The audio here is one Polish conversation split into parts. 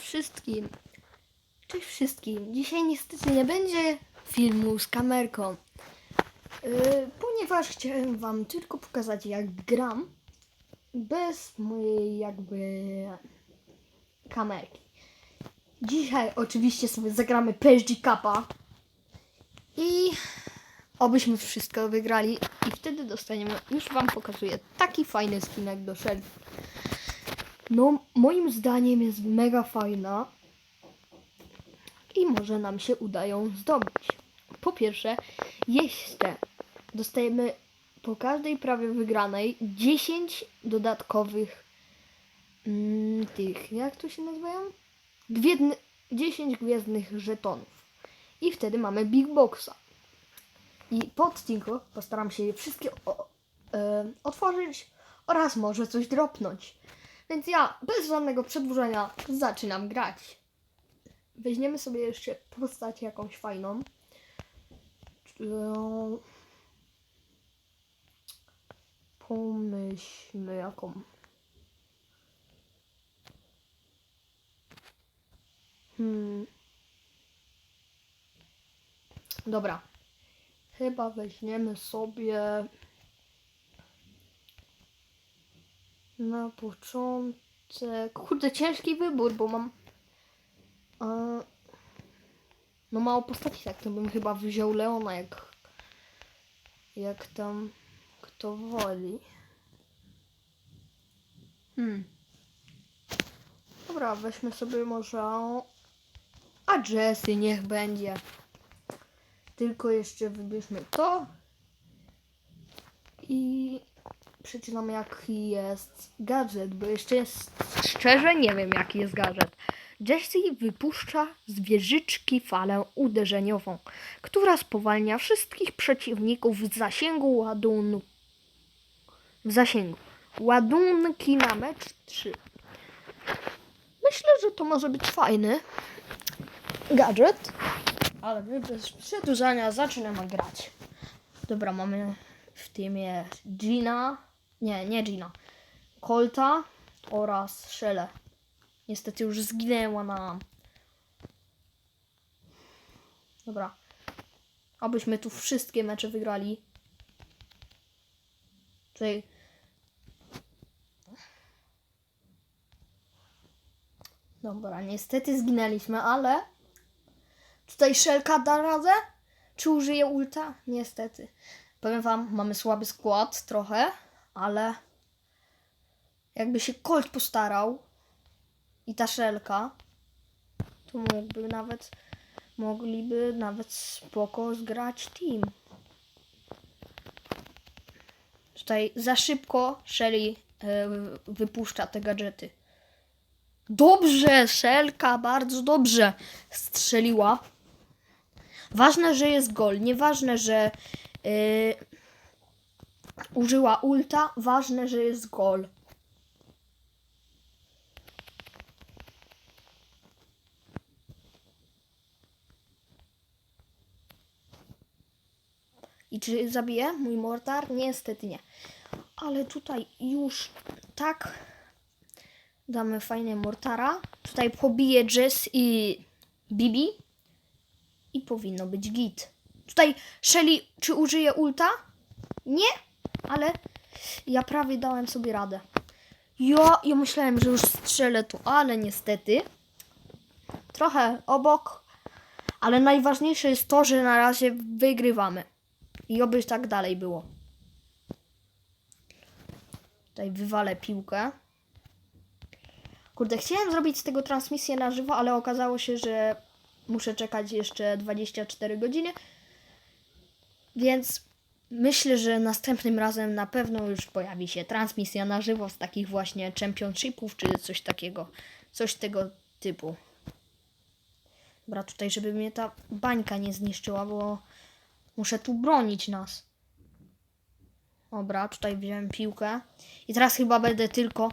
wszystkim. Cześć wszystkim. Dzisiaj niestety nie będzie filmu z kamerką, yy, ponieważ chciałem wam tylko pokazać jak gram bez mojej jakby kamerki. Dzisiaj oczywiście sobie zagramy PSG Cupa i obyśmy wszystko wygrali i wtedy dostaniemy, już wam pokazuję, taki fajny skinek do shelf. No, moim zdaniem jest mega fajna i może nam się uda ją zdobyć. Po pierwsze, jeszcze dostajemy po każdej prawie wygranej 10 dodatkowych mm, tych, jak to się nazywają? Gwiedny, 10 gwiezdnych żetonów. I wtedy mamy Big Boxa. I po odcinku postaram się je wszystkie o, e, otworzyć oraz może coś dropnąć. Więc ja bez żadnego przedłużenia zaczynam grać. Weźmiemy sobie jeszcze postać jakąś fajną. Pomyślmy jaką. Hmm. Dobra. Chyba weźmiemy sobie na początek. Kurde, ciężki wybór, bo mam. E, no mało postaci, tak to bym chyba wziął Leona, jak. Jak tam kto woli. Hmm. Dobra, weźmy sobie może. A Jessy niech będzie. Tylko jeszcze wybierzmy to. I przeczytam jaki jest gadżet, bo jeszcze jest, szczerze nie wiem jaki jest gadżet. Jesse wypuszcza z wieżyczki falę uderzeniową, która spowalnia wszystkich przeciwników w zasięgu ładunku. W zasięgu. Ładunki na mecz 3. Myślę, że to może być fajny gadżet. Ale bez przedłużania zaczynamy grać. Dobra, mamy w teamie Gina. Nie, nie Gina. Colta oraz Shelle. Niestety już zginęła nam. Dobra. Abyśmy tu wszystkie mecze wygrali. Tutaj. Dobra, niestety zginęliśmy, ale Tutaj Szelka da radę? Czy użyje ulta? Niestety. Powiem wam, mamy słaby skład trochę, ale jakby się Colt postarał i ta Szelka, to mógłby nawet, mogliby nawet spoko zgrać team. Tutaj za szybko Shelly e, wypuszcza te gadżety. Dobrze, Szelka, bardzo dobrze strzeliła. Ważne, że jest gol. Nieważne, że yy, użyła ulta. Ważne, że jest gol. I czy zabije mój mortar? Niestety nie. Ale tutaj już tak damy fajne mortara. Tutaj pobije Jess i Bibi. I powinno być git. Tutaj Shelly, czy użyje ulta? Nie, ale ja prawie dałem sobie radę. Ja, ja myślałem, że już strzelę tu, ale niestety trochę obok. Ale najważniejsze jest to, że na razie wygrywamy. I oby tak dalej było. Tutaj wywalę piłkę. Kurde, chciałem zrobić z tego transmisję na żywo, ale okazało się, że muszę czekać jeszcze 24 godziny. Więc myślę, że następnym razem na pewno już pojawi się transmisja na żywo z takich właśnie championshipów czy coś takiego. Coś tego typu. Dobra, tutaj, żeby mnie ta bańka nie zniszczyła, bo muszę tu bronić nas. Dobra, tutaj wziąłem piłkę. I teraz chyba będę tylko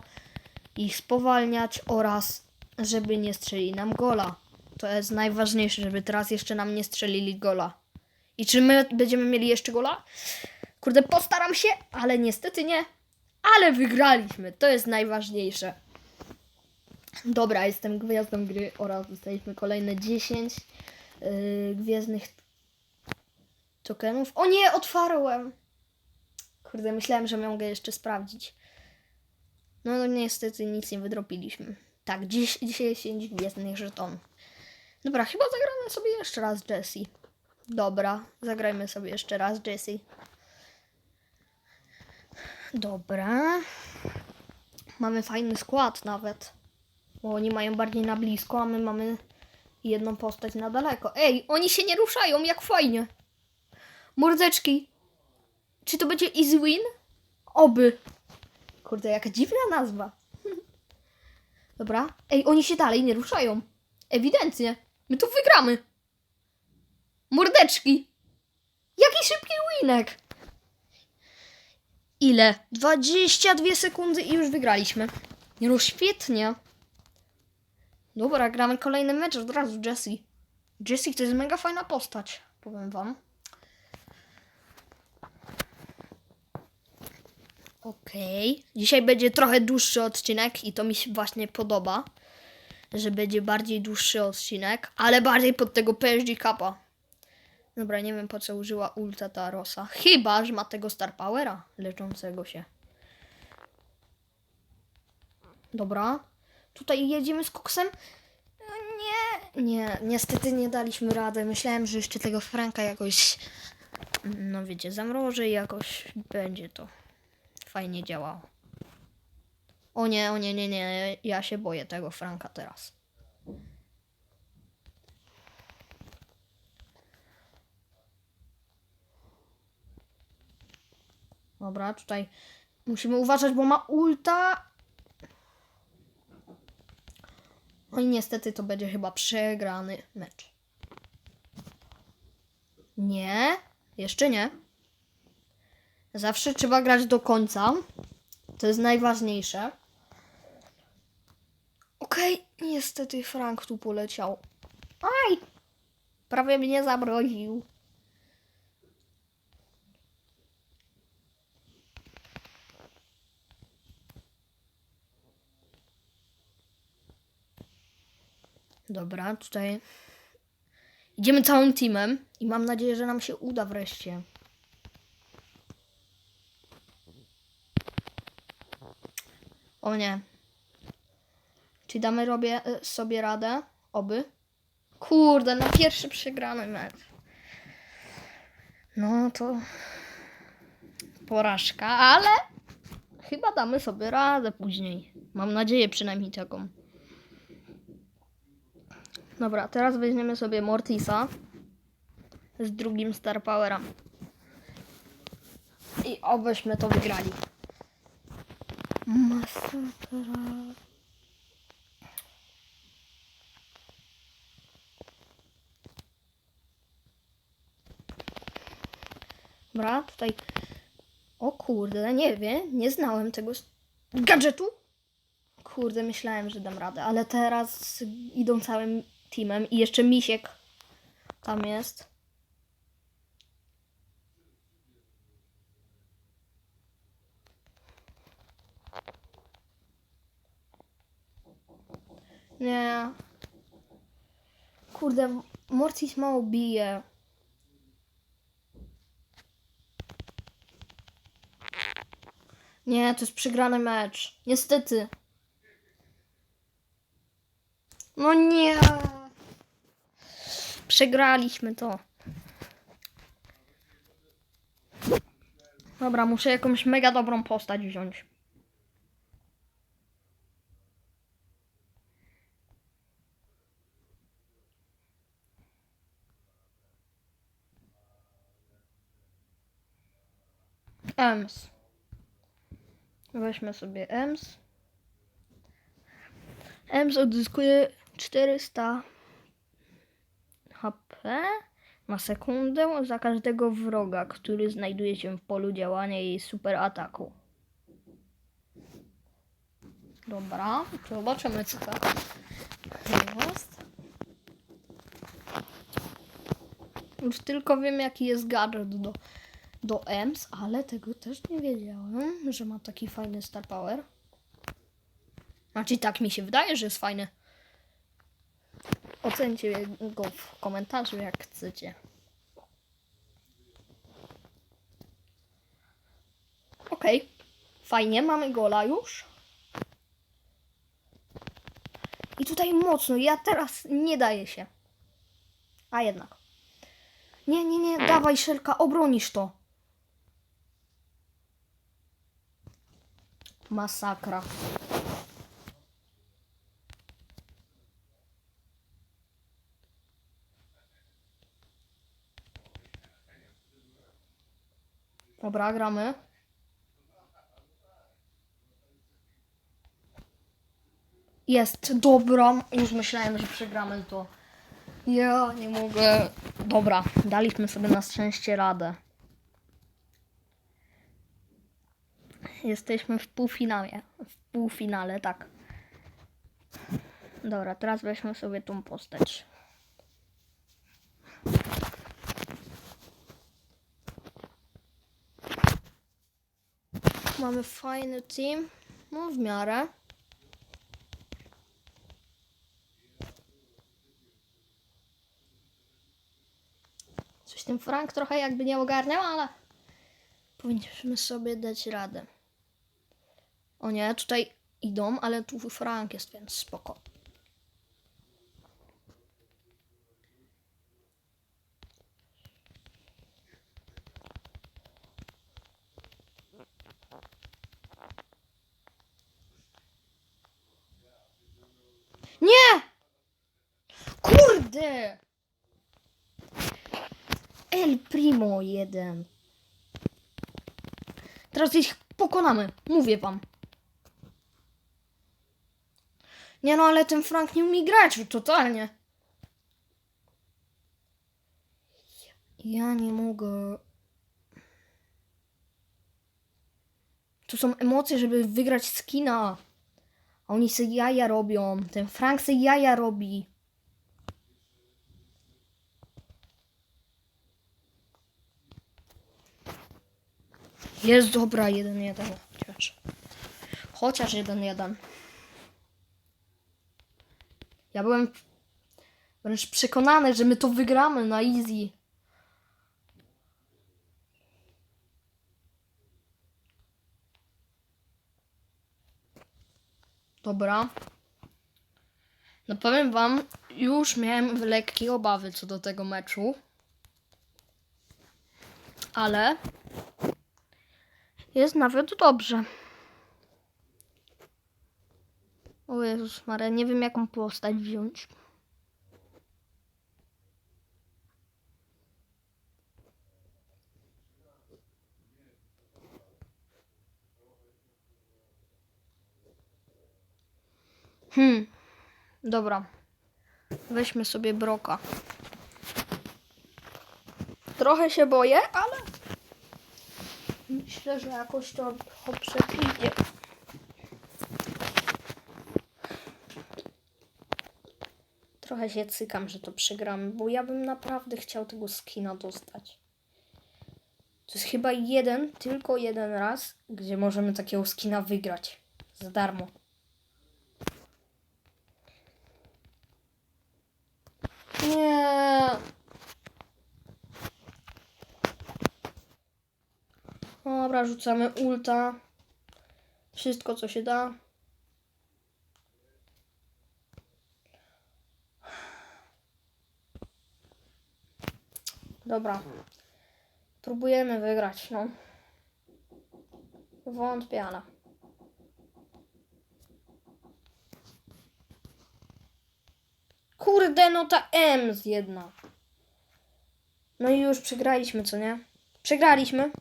ich spowalniać oraz żeby nie strzeli nam gola. To jest najważniejsze, żeby teraz jeszcze nam nie strzelili gola. I czy my będziemy mieli jeszcze gola? Kurde, postaram się, ale niestety nie. Ale wygraliśmy, to jest najważniejsze. Dobra, jestem gwiazdą gry oraz dostaliśmy kolejne 10 yy, gwiezdnych tokenów. O nie, otwarłem! Kurde, myślałem, że mogę jeszcze sprawdzić. No, no niestety nic nie wydropiliśmy. Tak, 10, 10 gwiezdnych żetonów. Dobra, chyba zagramy sobie jeszcze raz Jessie. Dobra, zagrajmy sobie jeszcze raz Jessie. Dobra. Mamy fajny skład nawet. Bo oni mają bardziej na blisko, a my mamy jedną postać na daleko. Ej, oni się nie ruszają, jak fajnie. Mordeczki. Czy to będzie easy win? Oby. Kurde, jaka dziwna nazwa. Dobra. Ej, oni się dalej nie ruszają. Ewidentnie. My tu wygramy. Mordeczki. Jaki szybki winek. Ile? 22 sekundy i już wygraliśmy. No świetnie. Dobra, gramy kolejny mecz od razu, Jessie. Jessie to jest mega fajna postać, powiem wam. Okej. Dzisiaj będzie trochę dłuższy odcinek i to mi się właśnie podoba, że będzie bardziej dłuższy odcinek, ale bardziej pod tego PSG Cupa. Dobra, nie wiem po co użyła ulta ta Rosa. Chyba, że ma tego Star Powera leczącego się. Dobra. Tutaj jedziemy z koksem. Nie, nie, niestety nie daliśmy rady. Myślałem, że jeszcze tego Franka jakoś, no wiecie, zamrożę i jakoś będzie to fajnie działało. O nie, o nie, nie, nie, ja się boję tego Franka teraz. Dobra, tutaj musimy uważać, bo ma ulta. No i niestety to będzie chyba przegrany mecz. Nie, jeszcze nie. Zawsze trzeba grać do końca. To jest najważniejsze. Okej, niestety Frank tu poleciał. Aj! Prawie mnie zamroził. Dobra, tutaj idziemy całym teamem i mam nadzieję, że nam się uda wreszcie. O nie. Czy damy robię, e, sobie radę? Oby. Kurde, na pierwszy przegrany mecz. No to porażka, ale chyba damy sobie radę później. Mam nadzieję przynajmniej taką. Dobra, teraz weźmiemy sobie Mortisa z drugim Star Powerem. I obyśmy to wygrali. Masakra. Dobra, tutaj. O kurde, nie wiem, nie znałem tego gadżetu. Kurde, myślałem, że dam radę, ale teraz idą całym teamem i jeszcze Misiek tam jest. Nie. Kurde, Mortis mało bije. Nie, to jest przegrany mecz. Niestety. No nie. Przegraliśmy to. Dobra, muszę jakąś mega dobrą postać wziąć. Ems. Weźmy sobie Ems. Ems odzyskuje 400 HP na sekundę za każdego wroga, który znajduje się w polu działania jej super ataku. Dobra, zobaczymy co to jest. Już tylko wiem jaki jest gadżet do, do EMS, ale tego też nie wiedziałem, że ma taki fajny star power. Znaczy tak mi się wydaje, że jest fajny. Ocencie go w komentarzu jak chcecie. Okej. Fajnie, mamy gola już. I tutaj mocno, ja teraz nie daję się. A jednak. Nie, nie, nie, dawaj Szelka, obronisz to. Masakra. Dobra, gramy. Jest, dobra. Już myślałem, że przegramy to. Ja nie mogę. Dobra, daliśmy sobie na szczęście radę. Jesteśmy w półfinale. W półfinale, tak. Dobra, teraz weźmy sobie tą postać. Mamy fajny team. No, w miarę. Coś ten Frank trochę jakby nie ogarniał, ale powinniśmy sobie dać radę. O nie, tutaj idą, ale tu Frank jest, więc spoko. Nie! Kurde! El Primo jeden. Teraz ich pokonamy, mówię wam. Nie no, ale ten Frank nie umie grać totalnie. Ja nie mogę. Tu są emocje, żeby wygrać skina. A oni se jaja robią. Ten Frank se jaja robi. Jest dobra, jeden jeden. Chociaż. Chociaż jeden jeden. Ja byłem wręcz przekonany, że my to wygramy na easy. Dobra. No powiem wam, już miałem lekkie obawy co do tego meczu. Ale jest nawet dobrze. O Jezus Maria, nie wiem jaką postać wziąć. Hmm, dobra. Weźmy sobie broka. Trochę się boję, ale myślę, że jakoś to to. Trochę się cykam, że to przegramy, bo ja bym naprawdę chciał tego skina dostać. To jest chyba jeden, tylko jeden raz, gdzie możemy takiego skina wygrać. Za darmo. Nie. Dobra, rzucamy ulta. Wszystko, co się da. Dobra. Próbujemy wygrać, no. Wątpię, ale. Kurde, no ta M z jedna. No i już przegraliśmy, co nie? Przegraliśmy.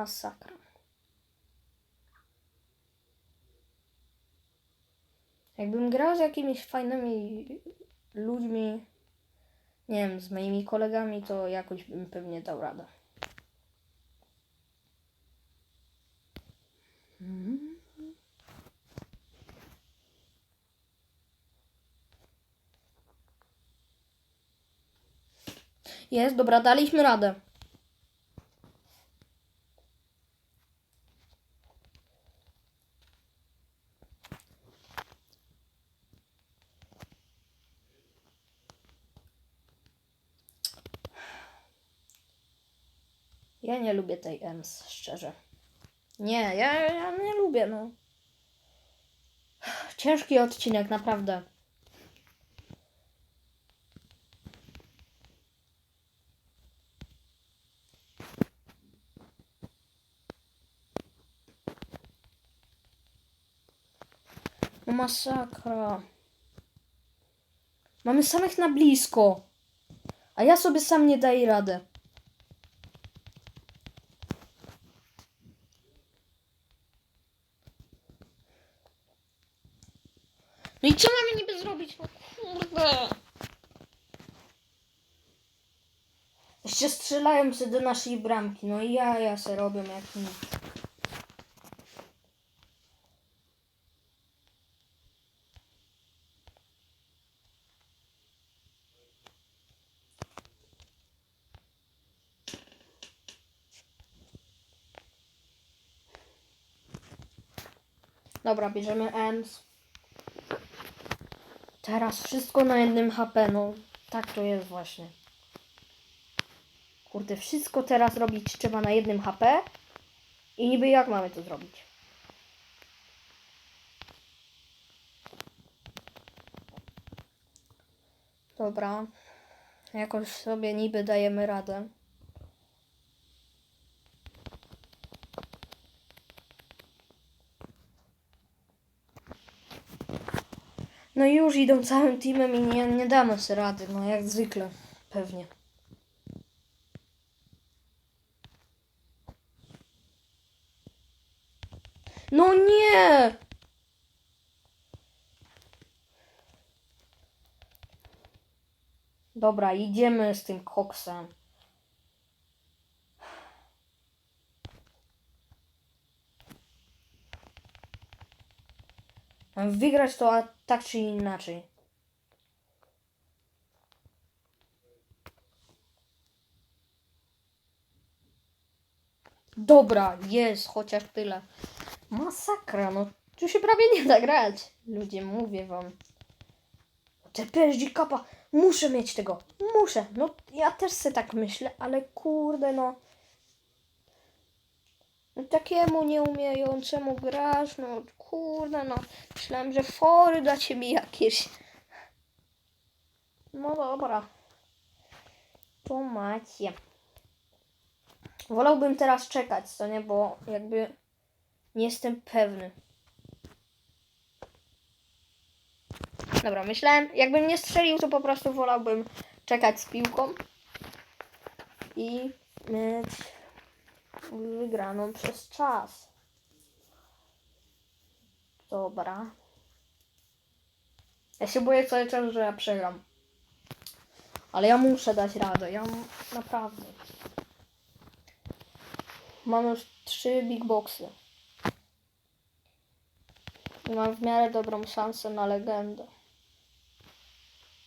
masakra. Jakbym grał z jakimiś fajnymi ludźmi, nie wiem, z moimi kolegami, to jakoś bym pewnie dał radę. Jest, dobra, daliśmy radę. Ja nie lubię tej EMS, szczerze. Nie, ja, ja nie lubię, no. Ciężki odcinek, naprawdę. No masakra. Mamy samych na blisko. A ja sobie sam nie daję radę. No i co mamy niby zrobić? No kurde. Jeszcze strzelają się do naszej bramki. No i ja, ja se robią jak nic. Dobra, bierzemy EMS. Teraz wszystko na jednym HP, no tak to jest właśnie. Kurde, wszystko teraz robić trzeba na jednym HP. I niby jak mamy to zrobić? Dobra. Jakoś sobie niby dajemy radę. No już idą całym teamem i nie, nie damy sobie rady, no jak zwykle, pewnie. No nie! Dobra, idziemy z tym koksem. Mam wygrać to a tak czy inaczej. Dobra, jest, chociaż tyle. Masakra, no tu się prawie nie da grać. Ludzie, mówię wam. Te PSG kapa, muszę mieć tego, muszę. No ja też se tak myślę, ale kurde no. No, takiemu nieumiejącemu grasz, no kurde no. Myślałem, że fory dla ciebie jakieś. No dobra. To macie. Wolałbym teraz czekać, co nie, bo jakby nie jestem pewny. Dobra, myślałem, jakbym nie strzelił, to po prostu wolałbym czekać z piłką i mieć wygraną przez czas. Dobra. Ja się boję cały czas, że ja przegram. Ale ja muszę dać radę. Ja naprawdę. Mam już trzy big boxy. I mam w miarę dobrą szansę na legendę.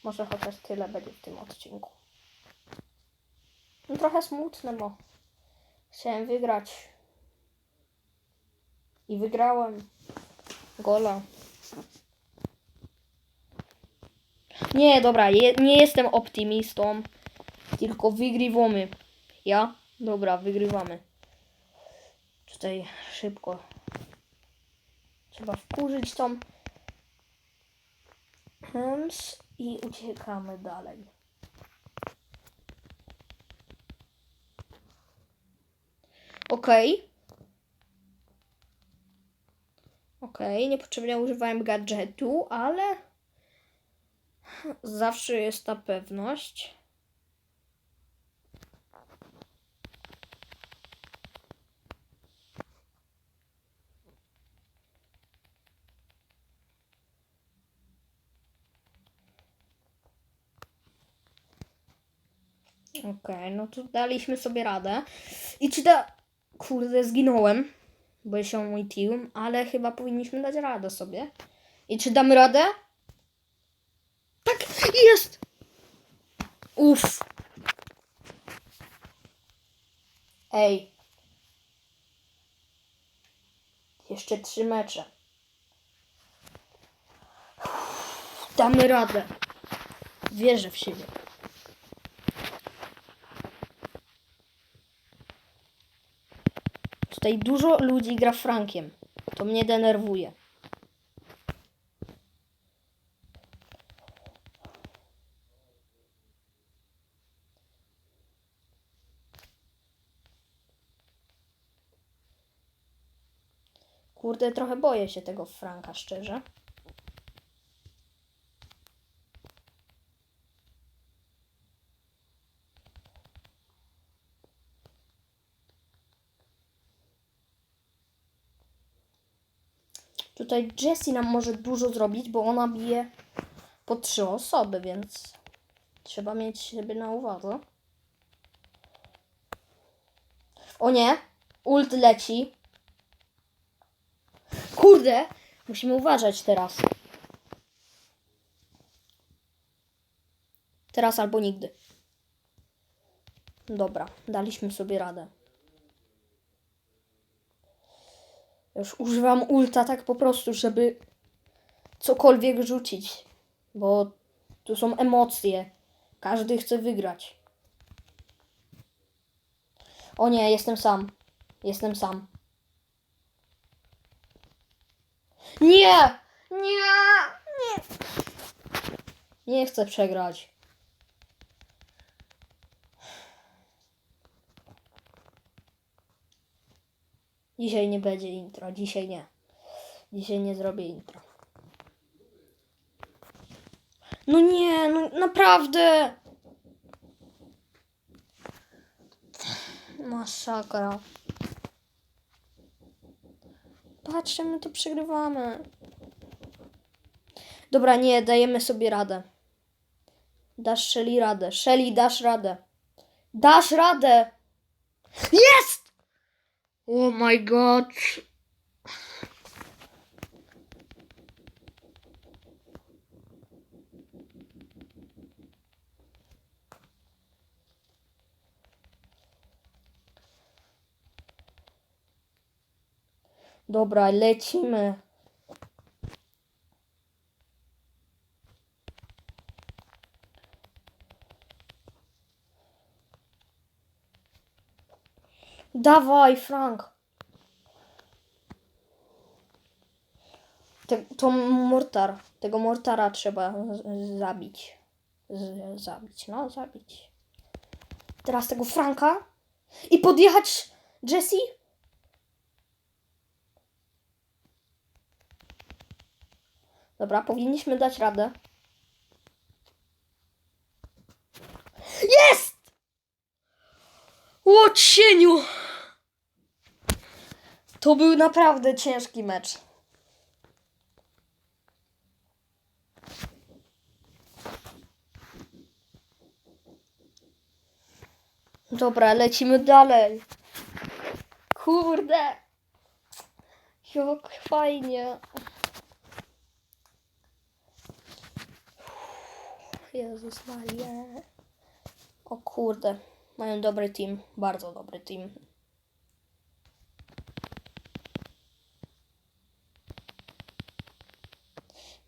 Może chociaż tyle będzie w tym odcinku. No trochę smutne, bo chciałem wygrać. I wygrałem. Gola. Nie, dobra, je, nie jestem optymistą. Tylko wygrywamy. Ja? Dobra, wygrywamy. Tutaj szybko. Trzeba wkurzyć tą Hems i uciekamy dalej. Okej. Okej, niepotrzebnie używałem gadżetu, ale zawsze jest ta pewność. Okej, no to daliśmy sobie radę. I czy da... Kurde, zginąłem, bo się mój team, ale chyba powinniśmy dać radę sobie. I czy damy radę? Tak, jest! Uff. Ej. Jeszcze trzy mecze. Damy radę. Wierzę w siebie. Tutaj dużo ludzi gra Frankiem. To mnie denerwuje. Kurde, trochę boję się tego Franka, szczerze. Tutaj Jessie nam może dużo zrobić, bo ona bije po trzy osoby, więc trzeba mieć siebie na uwadze. O nie! Ult leci. Kurde! Musimy uważać teraz. Teraz albo nigdy. Dobra, daliśmy sobie radę. Już używam ulta tak po prostu, żeby cokolwiek rzucić. Bo tu są emocje. Każdy chce wygrać. O nie, jestem sam. Jestem sam. Nie! Nie! Nie! Nie chcę przegrać. Dzisiaj nie będzie intro. Dzisiaj nie. Dzisiaj nie zrobię intro. No nie, no naprawdę. Masakra. Patrzcie, my to przegrywamy. Dobra, nie, dajemy sobie radę. Dasz Shelly radę. Shelly, dasz radę. Dasz radę! Jest! Oh my god. Dobra, lecimy. Dawaj, Frank. Te, to mortar. Tego mortara trzeba zabić. Z, zabić, no, zabić. Teraz tego Franka. I podjechać Jessie? Dobra, powinniśmy dać radę. Jest! O cieniu! To był naprawdę ciężki mecz. Dobra, lecimy dalej. Kurde. Jak fajnie. Jezus Maria. O kurde. Mają dobry team. Bardzo dobry team.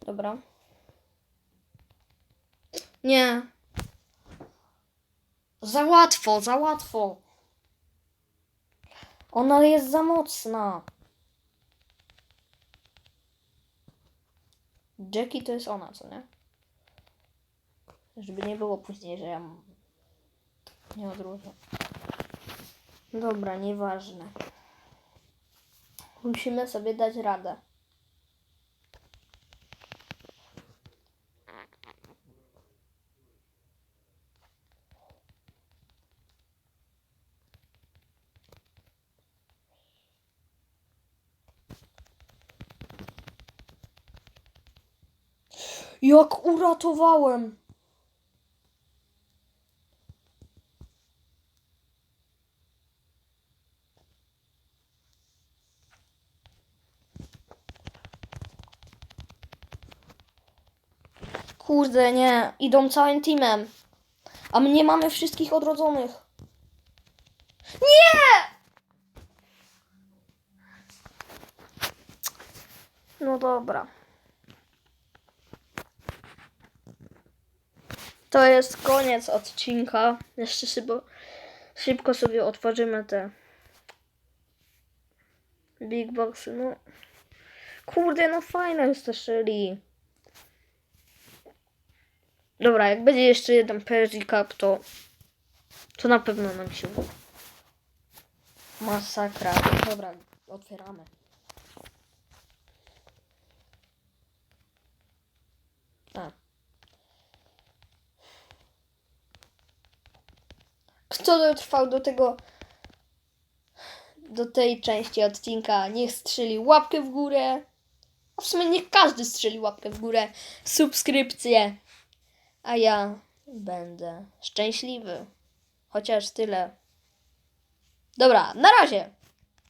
Dobra. Nie. Za łatwo, za łatwo. Ona jest za mocna. Jackie to jest ona, co nie? Żeby nie było później, że ja nie odróżnię. Dobra, nieważne. Musimy sobie dać radę. Jak uratowałem! Kurde, nie. Idą całym teamem. A my nie mamy wszystkich odrodzonych. Nie! No dobra. To jest koniec odcinka. Jeszcze szybko, szybko sobie otworzymy te big boxy. No. Kurde, no fajne jest te szyli. Dobra, jak będzie jeszcze jeden PSG Cup, to to na pewno nam się uda. Masakra. Dobra, otwieramy. A. Kto dotrwał do tego do tej części odcinka, niech strzeli łapkę w górę. A w sumie niech każdy strzeli łapkę w górę. Subskrypcję. A ja będę szczęśliwy. Chociaż tyle. Dobra, na razie.